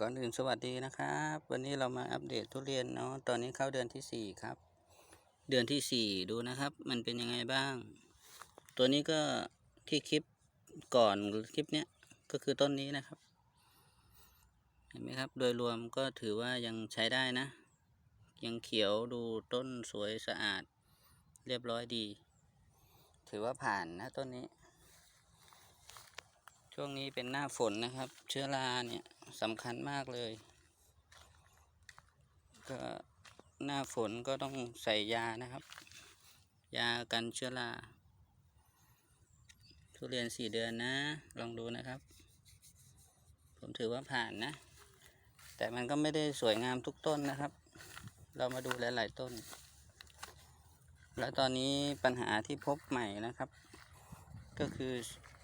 ก่อนอื่นสวัสดีนะครับ วันนี้เรามาอัปเดตทุเรียนเนาะตอนนี้เข้าเดือนที่สี่ครับ เดือนที่สี่ดูนะครับ มันเป็นยังไงบ้าง ตัวนี้ก็ที่คลิปก่อนคลิปเนี้ยก็คือต้นนี้นะครับ เห็นไหมครับ โดยรวมก็ถือว่ายังใช้ได้นะ ยังเขียวดูต้นสวยสะอาด เรียบร้อยดี ถือว่าผ่านนะต้นนี้ ช่วงนี้เป็นหน้าฝนนะครับ เชื้อราเนี่ย สำคัญมากเลย ก็หน้าฝนก็ต้องใส่ยานะครับ ยากันเชื้อราทุเรียนสี่เดือนนะ ลองดูนะครับ ผมถือว่าผ่านนะ แต่มันก็ไม่ได้สวยงามทุกต้นนะครับ เรามาดูหลาย ๆ ต้น แล้วตอนนี้ปัญหาที่พบใหม่นะครับ ก็คือ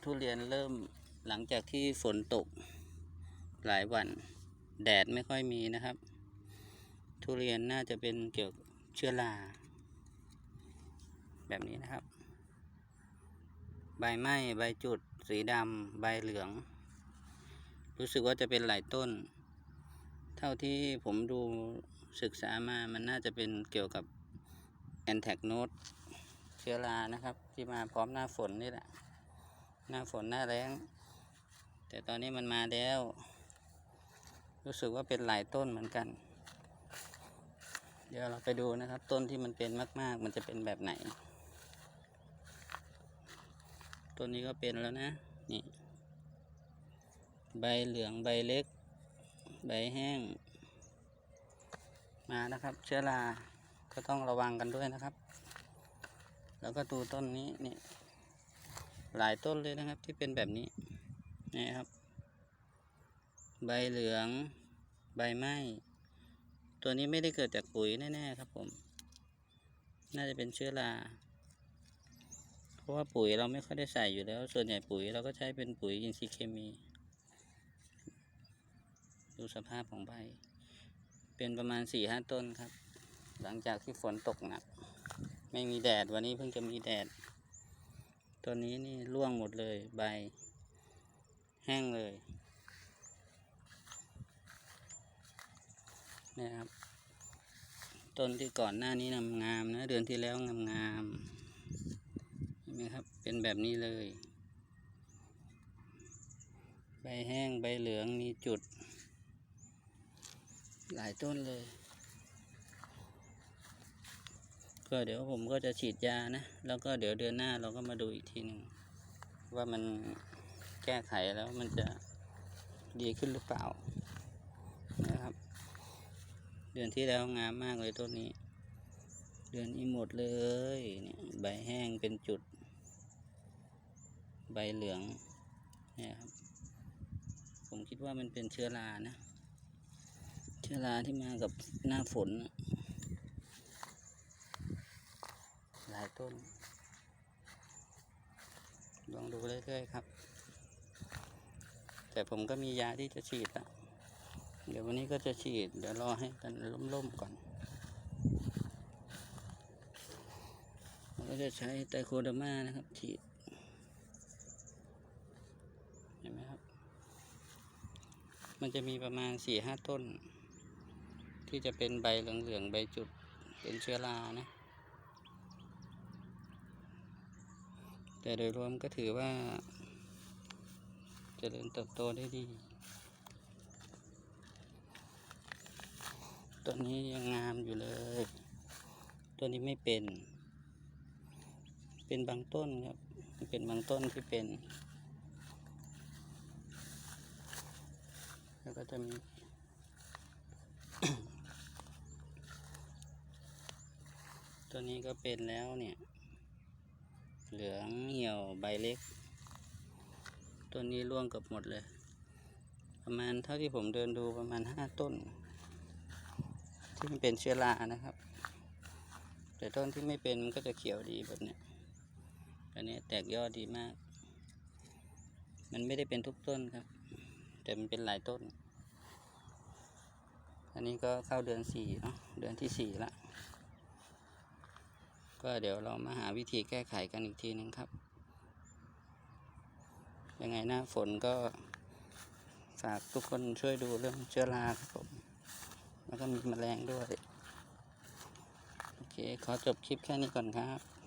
ทุเรียนเริ่มหลังจากที่ฝนตก หลายวัน แดดไม่ค่อยมีนะครับ ทุเรียนน่าจะเป็นเกี่ยวกับเชื้อราแบบนี้นะครับ ใบไหม้ใบจุด สีดำใบเหลือง รู้สึกว่าจะเป็นหลายต้น เท่าที่ผมดูศึกษามามันน่าจะเป็นเกี่ยวกับแอนแทกโนดเชื้อรานะครับ ที่มาพร้อมหน้าฝนนี่แหละ หน้าฝนหน้าแรงแต่ตอนนี้มันมาแล้ว รู้สึกว่าเป็นหลายต้นเหมือนกัน เดี๋ยวเราไปดูนะครับ ต้นที่มันเป็นมาก ๆ มันจะเป็นแบบไหน ต้นนี้ก็เป็นแล้วนะ นี่ ใบเหลืองใบเล็ก ใบแห้ง มานะครับ เชื้อรา ก็ต้องระวังกันด้วยนะครับ แล้วก็ดูต้นนี้นี่หลายต้นเลยนะครับที่เป็นแบบนี้นี่ครับ ใบเหลือง ใบไหม้ ตัวนี้ไม่ได้เกิดจากปุ๋ยแน่ๆครับผม น่าจะเป็นเชื้อรา เพราะว่าปุ๋ยเราไม่ค่อยได้ใส่อยู่แล้ว ส่วนใหญ่ปุ๋ยเราก็ใช้เป็นปุ๋ยอินทรีย์เคมี ดูสภาพของใบ เป็นประมาณสี่ห้าต้นครับ หลังจากที่ฝนตกหนัก ไม่มีแดดวันนี้เพิ่งจะมีแดด ตัวนี้นี่ร่วงหมดเลยใบ แห้งเลย นี่ครับ ต้นที่ก่อนหน้านี้งามงามๆนะ เดือนที่แล้วงามงามๆเห็นไหมครับ เป็นแบบนี้เลย ใบแห้งใบเหลืองมีจุด หลายต้นเลย ก็เดี๋ยวผมก็จะฉีดยานะ แล้วก็เดี๋ยวเดือนหน้าเราก็มาดูอีกทีหนึ่งว่ามันแก้ไขแล้วมันจะดีขึ้นหรือเปล่า เดือนที่แล้วงามมากเลยต้นนี้ เดือนนี้หมดเลยเนี่ยใบแห้งเป็นจุด ใบเหลืองเนี่ยครับผมคิดว่ามันเป็นเชื้อรานะ เชื้อราที่มากับหน้าฝน หลายต้น ลองดูเรื่อยๆครับ แต่ผมก็มียาที่จะฉีดละ เดี๋ยววันนี้ก็จะฉีด เดี๋ยวรอให้กันล่มๆก่อนผมก็จะใช้ไตโคเดอร์มานะครับ ฉีด เห็นไหมครับ มันจะมีประมาณสี่ห้าต้น ที่จะเป็นใบเหลืองๆใบจุดเป็นเชื้อรานะ แต่โดยรวมก็ถือว่าจเจริญเติบโตได้ดี ต้นนี้ยังงามอยู่เลยต้นนี้ไม่เป็น เป็นบางต้นครับ เป็นบางต้นที่เป็น แล้วก็จะมีตัวนี้ก็เป็นแล้วเนี่ย เหลืองเหี่ยวใบเล็กต้นนี้ร่วงเกือบหมดเลย ประมาณเท่าที่ผมเดินดูประมาณห้าต้น ที่มันเป็นเชื้อรานะครับ แต่ต้นที่ไม่เป็นมันก็จะเขียวดีแบบเนี้ยอันนี้แตกยอดดีมาก มันไม่ได้เป็นทุกต้นครับ แต่มันเป็นหลายต้น อันนี้ก็เข้าเดือนสี่เนาะเดือนที่สี่ละก็เดี๋ยวเรามาหาวิธีแก้ไขกันอีกทีหนึ่งครับ ยังไงหน้าฝนก็ฝากทุกคนช่วยดูเรื่องเชื้อราครับผม แล้วก็มีแมลงด้วย โอเค ขอจบคลิปแค่นี้ก่อนครับ